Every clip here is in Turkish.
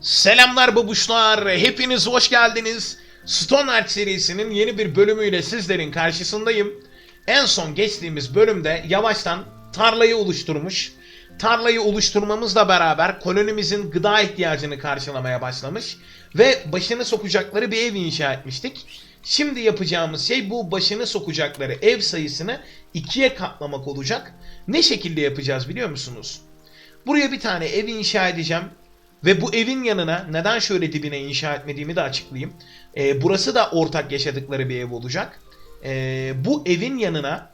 Selamlar babuşlar, hepiniz hoş geldiniz. Stoneheart serisinin yeni bir bölümüyle sizlerin karşısındayım. En son geçtiğimiz bölümde yavaştan tarlayı oluşturmuş. Tarlayı oluşturmamızla beraber kolonimizin gıda ihtiyacını karşılamaya başlamış. Ve başını sokacakları bir ev inşa etmiştik. Şimdi yapacağımız şey bu başını sokacakları ev sayısını ikiye katlamak olacak. Ne şekilde yapacağız biliyor musunuz? Buraya bir tane ev inşa edeceğim. Ve bu evin yanına neden şöyle dibine inşa etmediğimi de açıklayayım. Ee, burası da ortak yaşadıkları bir ev olacak. Ee, bu evin yanına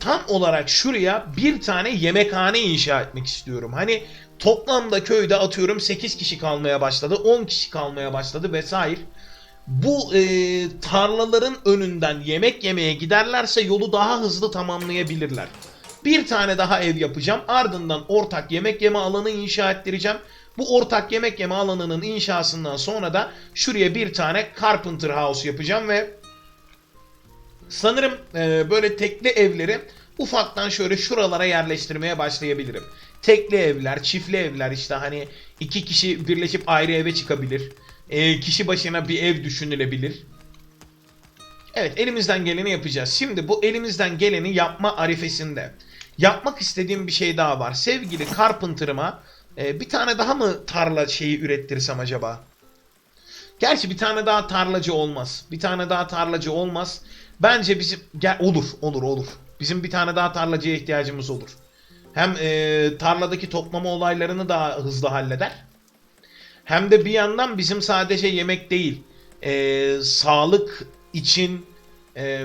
tam olarak şuraya bir tane yemekhane inşa etmek istiyorum. Hani toplamda köyde atıyorum 8 kişi kalmaya başladı, 10 kişi kalmaya başladı vesaire. Bu e, tarlaların önünden yemek yemeye giderlerse yolu daha hızlı tamamlayabilirler. Bir tane daha ev yapacağım. Ardından ortak yemek yeme alanı inşa ettireceğim. Bu ortak yemek yeme alanının inşasından sonra da şuraya bir tane Carpenter House yapacağım ve sanırım e, böyle tekli evleri ufaktan şöyle şuralara yerleştirmeye başlayabilirim. Tekli evler, çiftli evler işte hani iki kişi birleşip ayrı eve çıkabilir. E, kişi başına bir ev düşünülebilir. Evet elimizden geleni yapacağız. Şimdi bu elimizden geleni yapma arifesinde. Yapmak istediğim bir şey daha var. Sevgili Carpenter'ıma e, bir tane daha mı tarla şeyi ürettirsem acaba? Gerçi bir tane daha tarlacı olmaz. Bir tane daha tarlacı olmaz. Bence bizim gel olur olur olur. Bizim bir tane daha tarlacıya ihtiyacımız olur. Hem e, tarladaki toplama olaylarını daha hızlı halleder. Hem de bir yandan bizim sadece yemek değil, e, sağlık için e,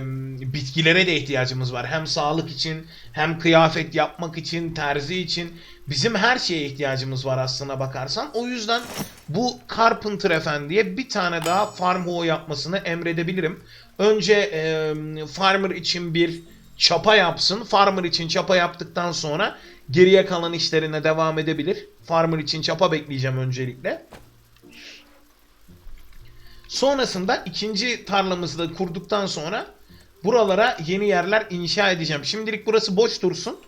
bitkilere de ihtiyacımız var. Hem sağlık için, hem kıyafet yapmak için, terzi için bizim her şeye ihtiyacımız var aslına bakarsan. O yüzden bu Carpenter Efendi'ye bir tane daha farm hoe yapmasını emredebilirim. Önce e, farmer için bir çapa yapsın. Farmer için çapa yaptıktan sonra geriye kalan işlerine devam edebilir. Farmer için çapa bekleyeceğim öncelikle. Sonrasında ikinci tarlamızı da kurduktan sonra buralara yeni yerler inşa edeceğim. Şimdilik burası boş dursun.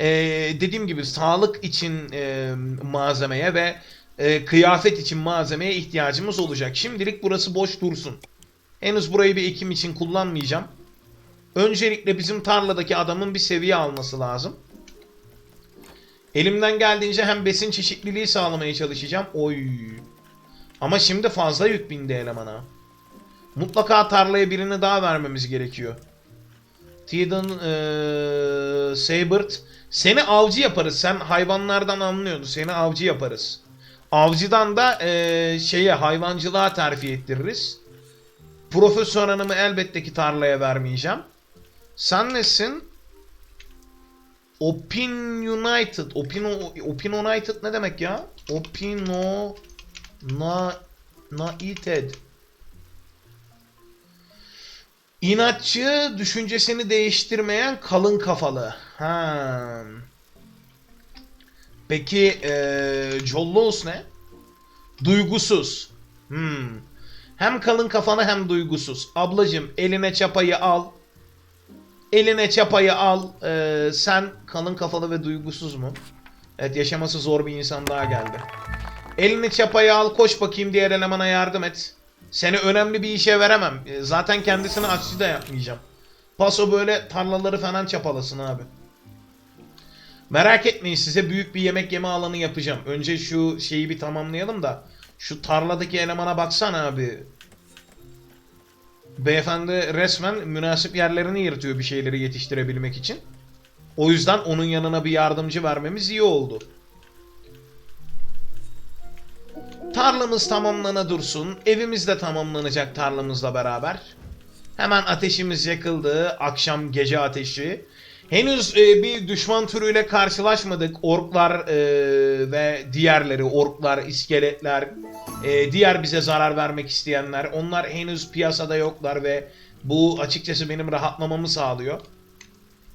Ee, dediğim gibi sağlık için e, malzemeye ve e, kıyafet için malzemeye ihtiyacımız olacak. Şimdilik burası boş dursun. Henüz burayı bir ekim için kullanmayacağım. Öncelikle bizim tarladaki adamın bir seviye alması lazım. Elimden geldiğince hem besin çeşitliliği sağlamaya çalışacağım. Oy. Ama şimdi fazla yük bindi elemana. Mutlaka tarlaya birini daha vermemiz gerekiyor. Teeden eee Sabert. Seni avcı yaparız. Sen hayvanlardan anlıyorsun. Seni avcı yaparız. Avcıdan da eee, şeye hayvancılığa terfi ettiririz. Profesör hanımı elbette ki tarlaya vermeyeceğim. Sen nesin? Opin United. Opino, Opin United ne demek ya? Opino Na United. İnatçı, düşüncesini değiştirmeyen kalın kafalı. Ha. Peki eee Jollos ne? Duygusuz. Hmm. Hem kalın kafalı hem duygusuz. Ablacım eline çapayı al. Eline çapayı al. Ee, sen kalın kafalı ve duygusuz mu? Evet yaşaması zor bir insan daha geldi. Elini çapayı al koş bakayım diğer elemana yardım et. Seni önemli bir işe veremem. Ee, Zaten kendisini açıcı da yapmayacağım. Paso böyle tarlaları falan çapalasın abi. Merak etmeyin size büyük bir yemek yeme alanı yapacağım. Önce şu şeyi bir tamamlayalım da. Şu tarladaki elemana baksana abi. Beyefendi resmen münasip yerlerini yırtıyor bir şeyleri yetiştirebilmek için. O yüzden onun yanına bir yardımcı vermemiz iyi oldu. Tarlamız tamamlana dursun. Evimiz de tamamlanacak tarlamızla beraber. Hemen ateşimiz yakıldı. Akşam gece ateşi. Henüz e, bir düşman türüyle karşılaşmadık. Orklar e, ve diğerleri, orklar, iskeletler, e, diğer bize zarar vermek isteyenler. Onlar henüz piyasada yoklar ve bu açıkçası benim rahatlamamı sağlıyor.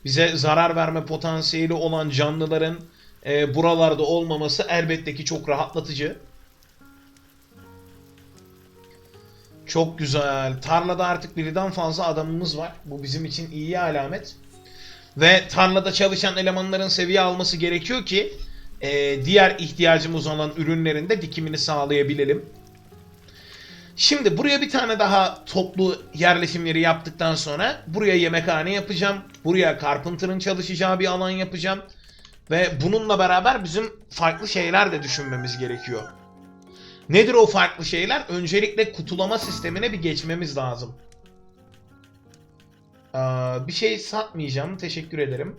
Bize zarar verme potansiyeli olan canlıların e, buralarda olmaması elbette ki çok rahatlatıcı. Çok güzel. Tarlada artık birden fazla adamımız var. Bu bizim için iyi alamet. Ve tarlada çalışan elemanların seviye alması gerekiyor ki e, diğer ihtiyacımız olan ürünlerin de dikimini sağlayabilelim. Şimdi buraya bir tane daha toplu yerleşim yeri yaptıktan sonra buraya yemekhane yapacağım. Buraya Carpenter'ın çalışacağı bir alan yapacağım. Ve bununla beraber bizim farklı şeyler de düşünmemiz gerekiyor. Nedir o farklı şeyler? Öncelikle kutulama sistemine bir geçmemiz lazım. Aa, bir şey satmayacağım. Teşekkür ederim.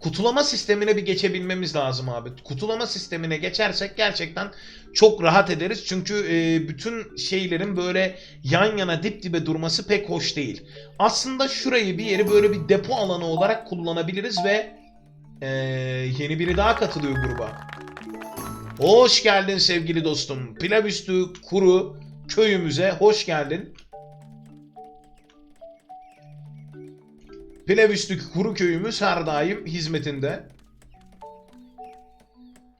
Kutulama sistemine bir geçebilmemiz lazım abi. Kutulama sistemine geçersek gerçekten çok rahat ederiz. Çünkü e, bütün şeylerin böyle yan yana dip dibe durması pek hoş değil. Aslında şurayı bir yeri böyle bir depo alanı olarak kullanabiliriz ve e, yeni biri daha katılıyor gruba. Hoş geldin sevgili dostum. Pilavüstü Kuru köyümüze hoş geldin. Pilavüstü Kuru köyümüz her daim hizmetinde.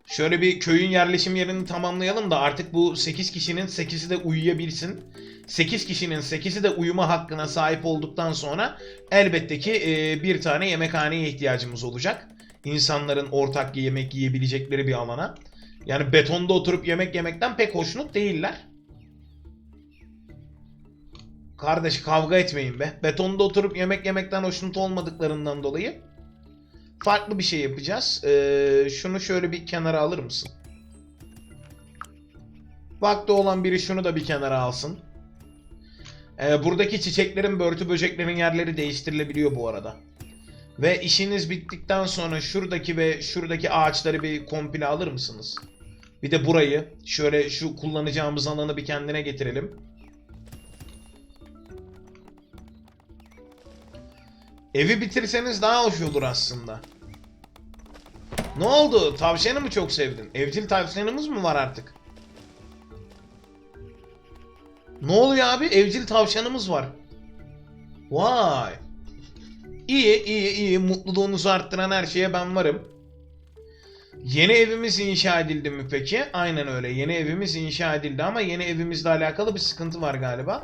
Şöyle bir köyün yerleşim yerini tamamlayalım da artık bu 8 kişinin 8'i de uyuyabilsin. 8 kişinin 8'i de uyuma hakkına sahip olduktan sonra elbette ki e, bir tane yemekhaneye ihtiyacımız olacak. İnsanların ortak yemek yiyebilecekleri bir alana. Yani betonda oturup yemek yemekten pek hoşnut değiller. Kardeş kavga etmeyin be. Betonda oturup yemek yemekten hoşnut olmadıklarından dolayı farklı bir şey yapacağız. Ee, şunu şöyle bir kenara alır mısın? Vakti olan biri şunu da bir kenara alsın. Ee, buradaki çiçeklerin, börtü böceklerin yerleri değiştirilebiliyor bu arada. Ve işiniz bittikten sonra şuradaki ve şuradaki ağaçları bir komple alır mısınız? Bir de burayı şöyle şu kullanacağımız alanı bir kendine getirelim. Evi bitirseniz daha hoş olur aslında. Ne oldu? Tavşanı mı çok sevdin? Evcil tavşanımız mı var artık? Ne oluyor abi? Evcil tavşanımız var. Vay. İyi, iyi, iyi. Mutluluğunuzu arttıran her şeye ben varım. Yeni evimiz inşa edildi mi peki? Aynen öyle. Yeni evimiz inşa edildi ama yeni evimizle alakalı bir sıkıntı var galiba.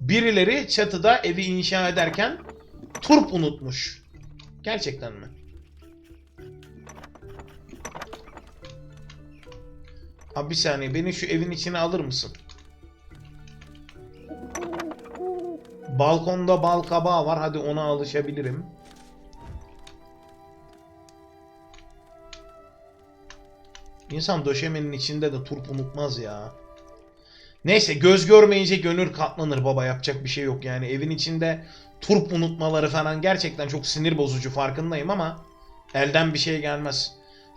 Birileri çatıda evi inşa ederken turp unutmuş. Gerçekten mi? Abi bir saniye beni şu evin içine alır mısın? Balkonda bal kabağı var. Hadi ona alışabilirim. İnsan döşemenin içinde de turp unutmaz ya. Neyse göz görmeyince gönül katlanır baba yapacak bir şey yok yani evin içinde turp unutmaları falan gerçekten çok sinir bozucu farkındayım ama elden bir şey gelmez.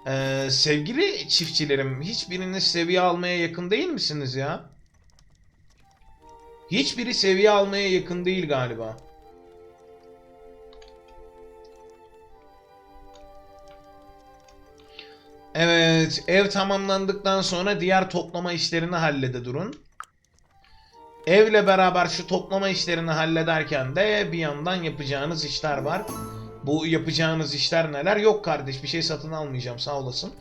Ee, sevgili çiftçilerim hiçbiriniz seviye almaya yakın değil misiniz ya? Hiçbiri seviye almaya yakın değil galiba. Evet, ev tamamlandıktan sonra diğer toplama işlerini hallede durun. Evle beraber şu toplama işlerini hallederken de bir yandan yapacağınız işler var. Bu yapacağınız işler neler? Yok kardeş bir şey satın almayacağım sağ olasın.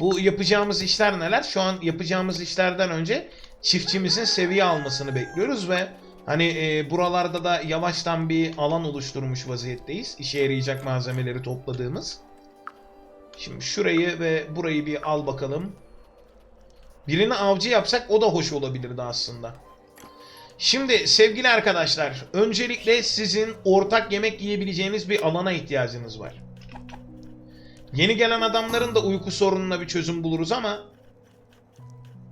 Bu yapacağımız işler neler? Şu an yapacağımız işlerden önce çiftçimizin seviye almasını bekliyoruz ve hani e, buralarda da yavaştan bir alan oluşturmuş vaziyetteyiz. İşe yarayacak malzemeleri topladığımız. Şimdi şurayı ve burayı bir al bakalım. Birini avcı yapsak o da hoş olabilirdi aslında. Şimdi sevgili arkadaşlar, öncelikle sizin ortak yemek yiyebileceğiniz bir alana ihtiyacınız var. Yeni gelen adamların da uyku sorununa bir çözüm buluruz ama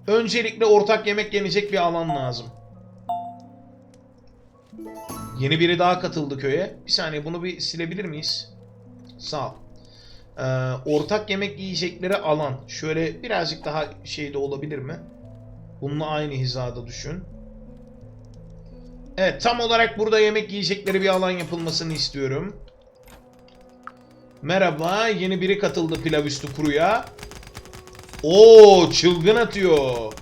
öncelikle ortak yemek yenecek bir alan lazım. Yeni biri daha katıldı köye. Bir saniye bunu bir silebilir miyiz? Sağ ol. Ee, ortak yemek yiyecekleri alan. Şöyle birazcık daha şeyde olabilir mi? Bununla aynı hizada düşün. Evet tam olarak burada yemek yiyecekleri bir alan yapılmasını istiyorum. Merhaba yeni biri katıldı pilav üstü kuruya. Oo çılgın atıyor.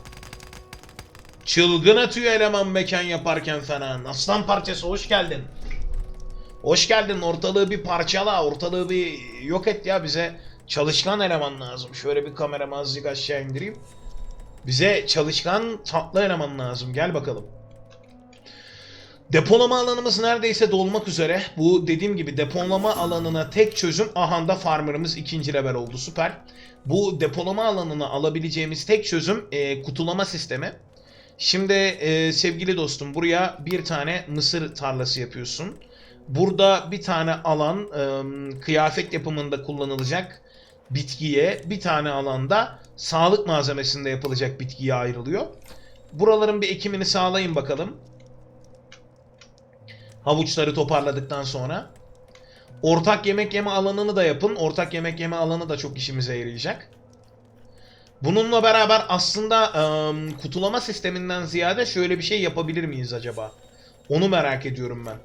Çılgın atıyor eleman mekan yaparken falan. Aslan parçası hoş geldin. Hoş geldin ortalığı bir parçala ortalığı bir yok et ya bize çalışkan eleman lazım. Şöyle bir kameramı azıcık aşağı indireyim. Bize çalışkan tatlı eleman lazım gel bakalım. Depolama alanımız neredeyse dolmak üzere. Bu dediğim gibi depolama alanına tek çözüm ahanda farmerımız ikinci level oldu süper. Bu depolama alanına alabileceğimiz tek çözüm e, kutulama sistemi. Şimdi e, sevgili dostum buraya bir tane mısır tarlası yapıyorsun. Burada bir tane alan e, kıyafet yapımında kullanılacak bitkiye, bir tane alanda sağlık malzemesinde yapılacak bitkiye ayrılıyor. Buraların bir ekimini sağlayın bakalım. Havuçları toparladıktan sonra. Ortak yemek yeme alanını da yapın. Ortak yemek yeme alanı da çok işimize yarayacak. Bununla beraber aslında ım, kutulama sisteminden ziyade şöyle bir şey yapabilir miyiz acaba? Onu merak ediyorum ben.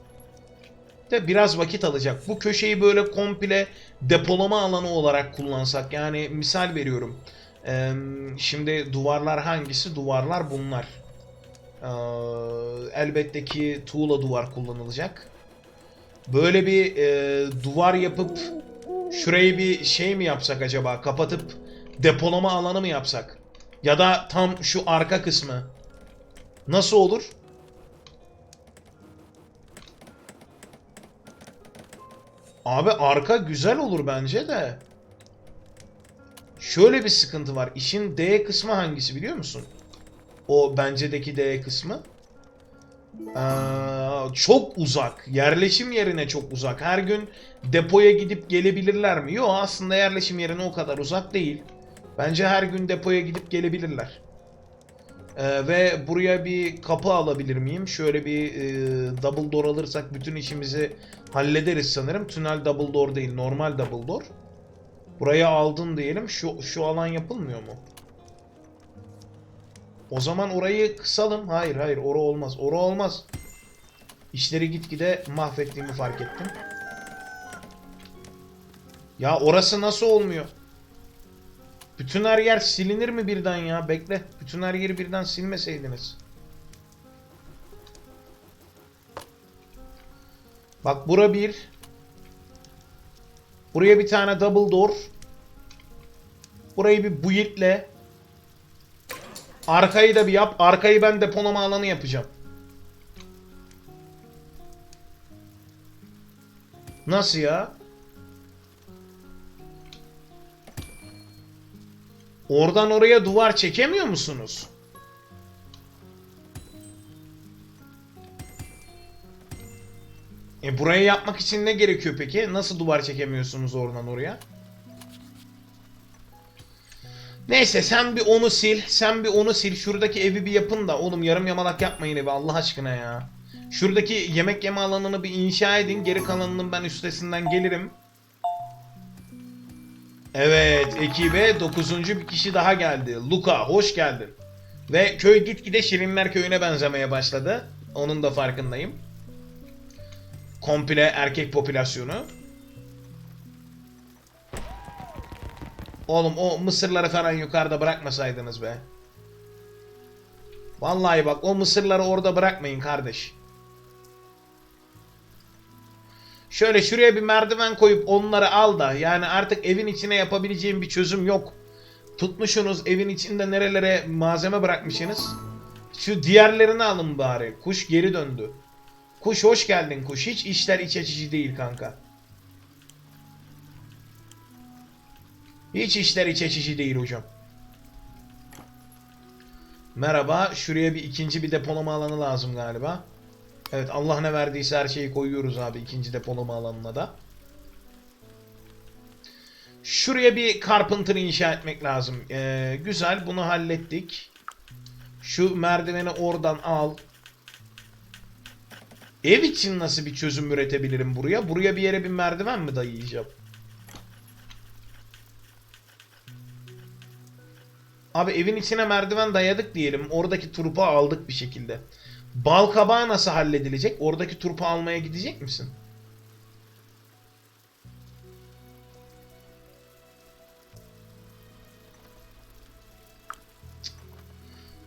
De biraz vakit alacak. Bu köşeyi böyle komple depolama alanı olarak kullansak. Yani misal veriyorum. Eee, şimdi duvarlar hangisi? Duvarlar bunlar. Ee, elbette ki tuğla duvar kullanılacak. Böyle bir e, duvar yapıp şurayı bir şey mi yapsak acaba? Kapatıp depolama alanı mı yapsak? Ya da tam şu arka kısmı. Nasıl olur? Abi arka güzel olur bence de. Şöyle bir sıkıntı var. İşin D kısmı hangisi biliyor musun? O bencedeki D kısmı. Ee, çok uzak. Yerleşim yerine çok uzak. Her gün depoya gidip gelebilirler mi? Yok aslında yerleşim yerine o kadar uzak değil. Bence her gün depoya gidip gelebilirler. Ee, ve buraya bir kapı alabilir miyim? Şöyle bir e, double door alırsak bütün işimizi hallederiz sanırım. Tünel double door değil, normal double door. Buraya aldın diyelim. Şu şu alan yapılmıyor mu? O zaman orayı kısalım. Hayır hayır ora olmaz. Ora olmaz. İşleri gitgide mahvettiğimi fark ettim. Ya orası nasıl olmuyor? Bütün her yer silinir mi birden ya? Bekle. Bütün her yeri birden silmeseydiniz. Bak bura bir. Buraya bir tane double door. Burayı bir build'le. Arkayı da bir yap. Arkayı ben depolama alanı yapacağım. Nasıl ya? Oradan oraya duvar çekemiyor musunuz? E burayı yapmak için ne gerekiyor peki? Nasıl duvar çekemiyorsunuz oradan oraya? Neyse sen bir onu sil. Sen bir onu sil. Şuradaki evi bir yapın da. Oğlum yarım yamalak yapmayın evi Allah aşkına ya. Şuradaki yemek yeme alanını bir inşa edin. Geri kalanının ben üstesinden gelirim. Evet ekibe 9. bir kişi daha geldi. Luka hoş geldin. Ve köy gitgide Şirinler köyüne benzemeye başladı. Onun da farkındayım. Komple erkek popülasyonu. Oğlum o mısırları falan yukarıda bırakmasaydınız be. Vallahi bak o mısırları orada bırakmayın kardeş. Şöyle şuraya bir merdiven koyup onları al da yani artık evin içine yapabileceğim bir çözüm yok. Tutmuşsunuz evin içinde nerelere malzeme bırakmışsınız. Şu diğerlerini alın bari. Kuş geri döndü. Kuş hoş geldin kuş. Hiç işler iç açıcı değil kanka. Hiç işler iç açıcı değil hocam. Merhaba. Şuraya bir ikinci bir depolama alanı lazım galiba. Evet Allah ne verdiyse her şeyi koyuyoruz abi ikinci depolama alanına da. Şuraya bir carpenter inşa etmek lazım. Ee, güzel bunu hallettik. Şu merdiveni oradan al. Ev için nasıl bir çözüm üretebilirim buraya? Buraya bir yere bir merdiven mi dayayacağım? Abi evin içine merdiven dayadık diyelim. Oradaki turpu aldık bir şekilde. Bal kabağı nasıl halledilecek? Oradaki turpu almaya gidecek misin?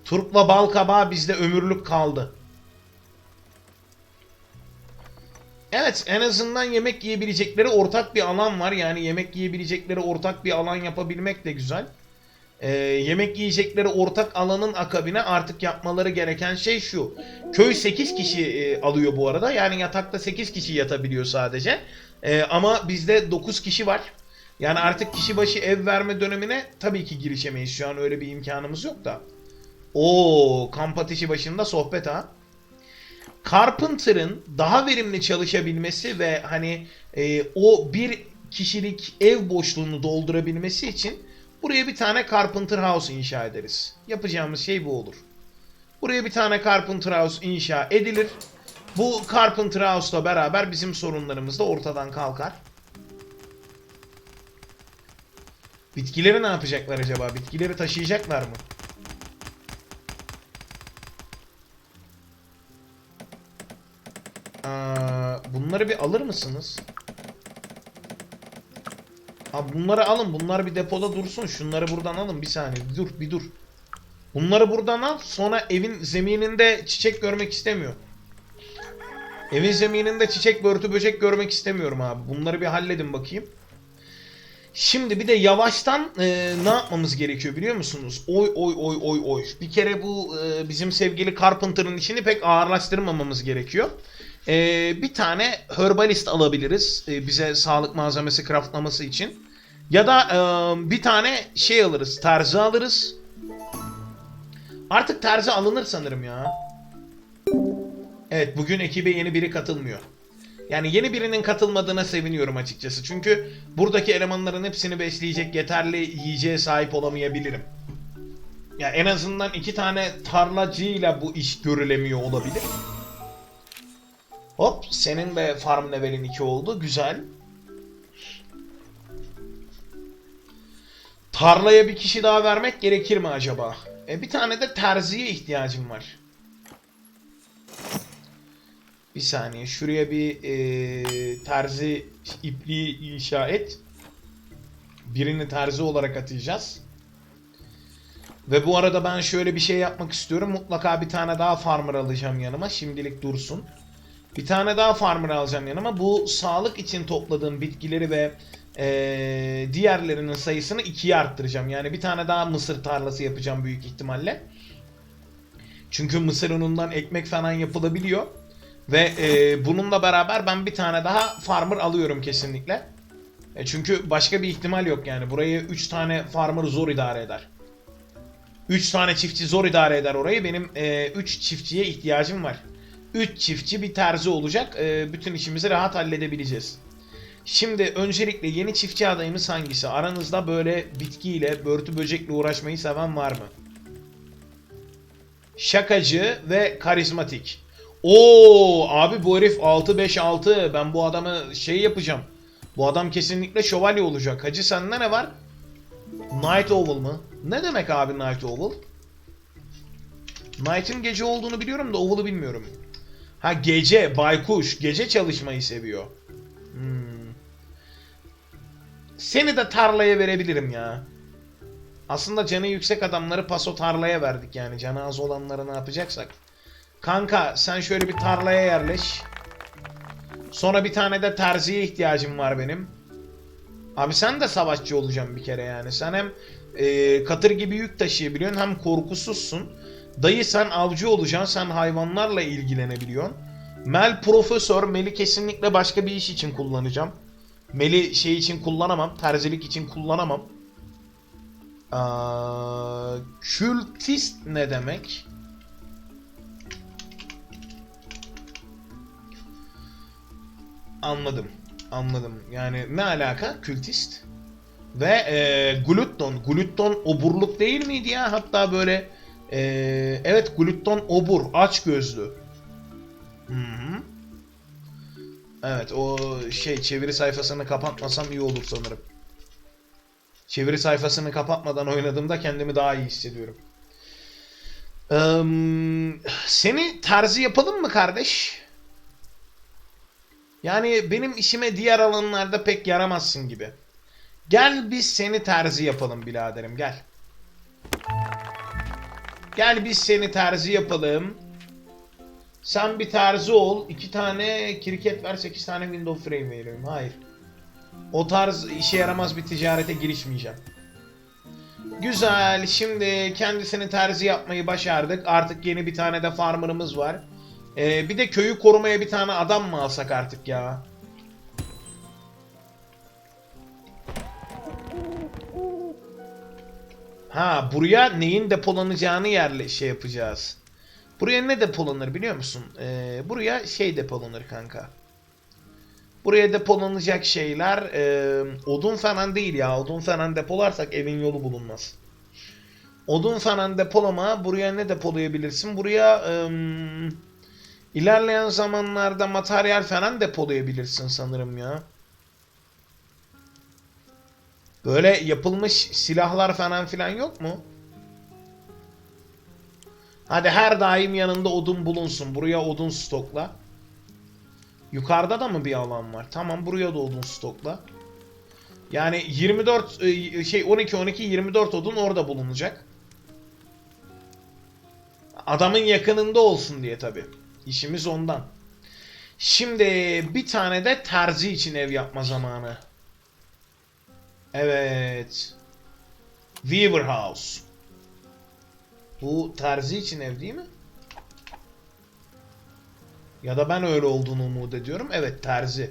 Turpla bal kabağı bizde ömürlük kaldı. Evet en azından yemek yiyebilecekleri ortak bir alan var. Yani yemek yiyebilecekleri ortak bir alan yapabilmek de güzel. E, yemek yiyecekleri ortak alanın akabine artık yapmaları gereken şey şu. Köy 8 kişi e, alıyor bu arada. Yani yatakta 8 kişi yatabiliyor sadece. E, ama bizde 9 kişi var. Yani artık kişi başı ev verme dönemine tabii ki girişemeyiz. Şu an öyle bir imkanımız yok da. Oo, kamp ateşi başında sohbet ha. Carpenter'ın daha verimli çalışabilmesi ve hani e, o bir kişilik ev boşluğunu doldurabilmesi için buraya bir tane Carpenter House inşa ederiz. Yapacağımız şey bu olur. Buraya bir tane Carpenter House inşa edilir. Bu Carpenter House'la beraber bizim sorunlarımız da ortadan kalkar. Bitkileri ne yapacaklar acaba? Bitkileri taşıyacaklar mı? Aa, bunları bir alır mısınız? Abi bunları alın. Bunlar bir depoda dursun. Şunları buradan alın. Bir saniye. Bir dur. Bir dur. Bunları buradan al. Sonra evin zemininde çiçek görmek istemiyor. Evin zemininde çiçek, börtü, böcek görmek istemiyorum abi. Bunları bir halledin bakayım. Şimdi bir de yavaştan e, ne yapmamız gerekiyor biliyor musunuz? Oy oy oy oy oy. Bir kere bu e, bizim sevgili Carpenter'ın işini pek ağırlaştırmamamız gerekiyor. E, bir tane herbalist alabiliriz e, bize sağlık malzemesi craftlaması için. Ya da e, bir tane şey alırız, terzi alırız. Artık terzi alınır sanırım ya. Evet bugün ekibe yeni biri katılmıyor. Yani yeni birinin katılmadığına seviniyorum açıkçası. Çünkü buradaki elemanların hepsini besleyecek yeterli yiyeceğe sahip olamayabilirim. Ya en azından iki tane tarlacıyla bu iş görülemiyor olabilir. Hop senin de farm levelin 2 oldu. Güzel. Tarlaya bir kişi daha vermek gerekir mi acaba? E, bir tane de terziye ihtiyacım var. Bir saniye. Şuraya bir e, terzi ipliği inşa et. Birini terzi olarak atacağız. Ve bu arada ben şöyle bir şey yapmak istiyorum. Mutlaka bir tane daha farmer alacağım yanıma. Şimdilik dursun. Bir tane daha farmer alacağım yanıma. Bu sağlık için topladığım bitkileri ve e, diğerlerinin sayısını ikiye arttıracağım. Yani bir tane daha mısır tarlası yapacağım büyük ihtimalle. Çünkü mısır unundan ekmek falan yapılabiliyor. Ve e, bununla beraber ben bir tane daha farmer alıyorum kesinlikle. E, çünkü başka bir ihtimal yok yani. Burayı 3 tane farmer zor idare eder. 3 tane çiftçi zor idare eder orayı. Benim 3 e, çiftçiye ihtiyacım var. 3 çiftçi bir terzi olacak. E, bütün işimizi rahat halledebileceğiz. Şimdi öncelikle yeni çiftçi adayımız hangisi? Aranızda böyle bitkiyle, börtü böcekle uğraşmayı seven var mı? Şakacı ve karizmatik. Oo abi bu herif 6-5-6. Ben bu adamı şey yapacağım. Bu adam kesinlikle şövalye olacak. Hacı sende ne var? Night Owl mı? Ne demek abi Night Owl? Night'ın gece olduğunu biliyorum da Owl'u bilmiyorum. Ha gece, baykuş. Gece çalışmayı seviyor. Hmm. Seni de tarlaya verebilirim ya. Aslında canı yüksek adamları paso tarlaya verdik yani. Canı az olanları ne yapacaksak. Kanka sen şöyle bir tarlaya yerleş. Sonra bir tane de terziye ihtiyacım var benim. Abi sen de savaşçı olacaksın bir kere yani. Sen hem e, katır gibi yük taşıyabiliyorsun hem korkusuzsun. Dayı sen avcı olacaksın. Sen hayvanlarla ilgilenebiliyorsun. Mel profesör. Mel'i kesinlikle başka bir iş için kullanacağım. Mel'i şey için kullanamam. Terzilik için kullanamam. Aa, kültist ne demek? Anladım. Anladım. Yani ne alaka? Kültist. Ve e, glutton. Glutton oburluk değil miydi ya? Hatta böyle e, evet glutton obur. Aç gözlü. Hı hı. Evet o şey çeviri sayfasını kapatmasam iyi olur sanırım. Çeviri sayfasını kapatmadan oynadığımda kendimi daha iyi hissediyorum. Ee, seni terzi yapalım mı kardeş? Yani benim işime diğer alanlarda pek yaramazsın gibi. Gel biz seni terzi yapalım biraderim gel. Gel biz seni terzi yapalım. Sen bir terzi ol. iki tane kriket ver, sekiz tane window frame veriyorum. Hayır. O tarz işe yaramaz bir ticarete girişmeyeceğim. Güzel. Şimdi kendisini terzi yapmayı başardık. Artık yeni bir tane de farmer'ımız var. Ee, bir de köyü korumaya bir tane adam mı alsak artık ya? Ha buraya neyin depolanacağını yerle şey yapacağız. Buraya ne depolanır biliyor musun? Ee, buraya şey depolanır kanka. Buraya depolanacak şeyler e, odun falan değil ya. Odun falan depolarsak evin yolu bulunmaz. Odun falan depolama buraya ne depolayabilirsin? Buraya e, ilerleyen zamanlarda materyal falan depolayabilirsin sanırım ya. Böyle yapılmış silahlar falan filan yok mu? Hadi her daim yanında odun bulunsun. Buraya odun stokla. Yukarıda da mı bir alan var? Tamam buraya da odun stokla. Yani 24 e, şey 12 12 24 odun orada bulunacak. Adamın yakınında olsun diye tabi. İşimiz ondan. Şimdi bir tane de terzi için ev yapma zamanı. Evet. Weaver House. Bu terzi için ev değil mi? Ya da ben öyle olduğunu umut ediyorum. Evet terzi.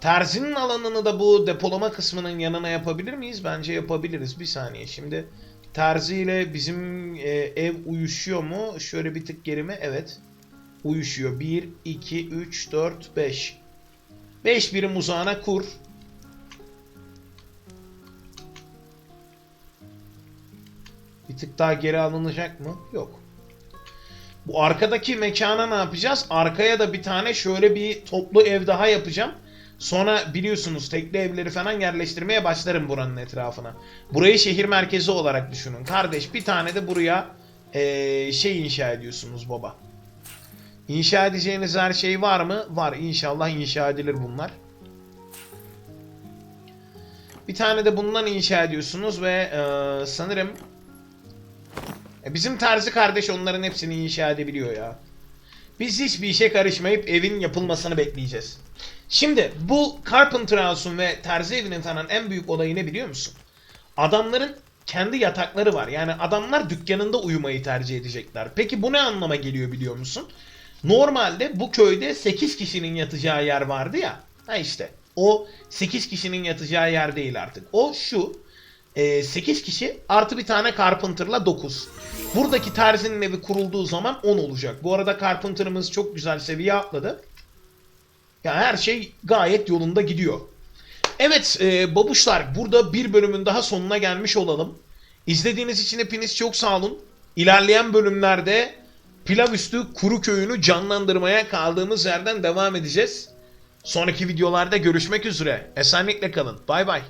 Terzinin alanını da bu depolama kısmının yanına yapabilir miyiz? Bence yapabiliriz. Bir saniye şimdi. Terzi ile bizim e, ev uyuşuyor mu? Şöyle bir tık geri mi? Evet. Uyuşuyor. 1, 2, 3, 4, 5. 5 birim uzağına kur. Bir tık daha geri alınacak mı? Yok. Bu arkadaki mekana ne yapacağız? Arkaya da bir tane şöyle bir toplu ev daha yapacağım. Sonra biliyorsunuz tekli evleri falan yerleştirmeye başlarım buranın etrafına. Burayı şehir merkezi olarak düşünün. Kardeş bir tane de buraya eee, şey inşa ediyorsunuz baba. İnşa edeceğiniz her şey var mı? Var. İnşallah inşa edilir bunlar. Bir tane de bundan inşa ediyorsunuz ve eee, sanırım e, bizim terzi kardeş onların hepsini inşa edebiliyor ya. Biz hiçbir işe karışmayıp evin yapılmasını bekleyeceğiz. Şimdi bu Carpenter House'un ve terzi evinin falan en büyük olayı ne biliyor musun? Adamların kendi yatakları var. Yani adamlar dükkanında uyumayı tercih edecekler. Peki bu ne anlama geliyor biliyor musun? Normalde bu köyde 8 kişinin yatacağı yer vardı ya. Ha işte. O 8 kişinin yatacağı yer değil artık. O şu. 8 kişi artı bir tane Carpenter'la 9. Buradaki terzinin evi kurulduğu zaman 10 olacak. Bu arada Carpenter'ımız çok güzel seviye atladı. Yani her şey gayet yolunda gidiyor. Evet e, babuşlar burada bir bölümün daha sonuna gelmiş olalım. İzlediğiniz için hepiniz çok sağ olun. İlerleyen bölümlerde pilav üstü kuru köyünü canlandırmaya kaldığımız yerden devam edeceğiz. Sonraki videolarda görüşmek üzere. Esenlikle kalın. Bay bay.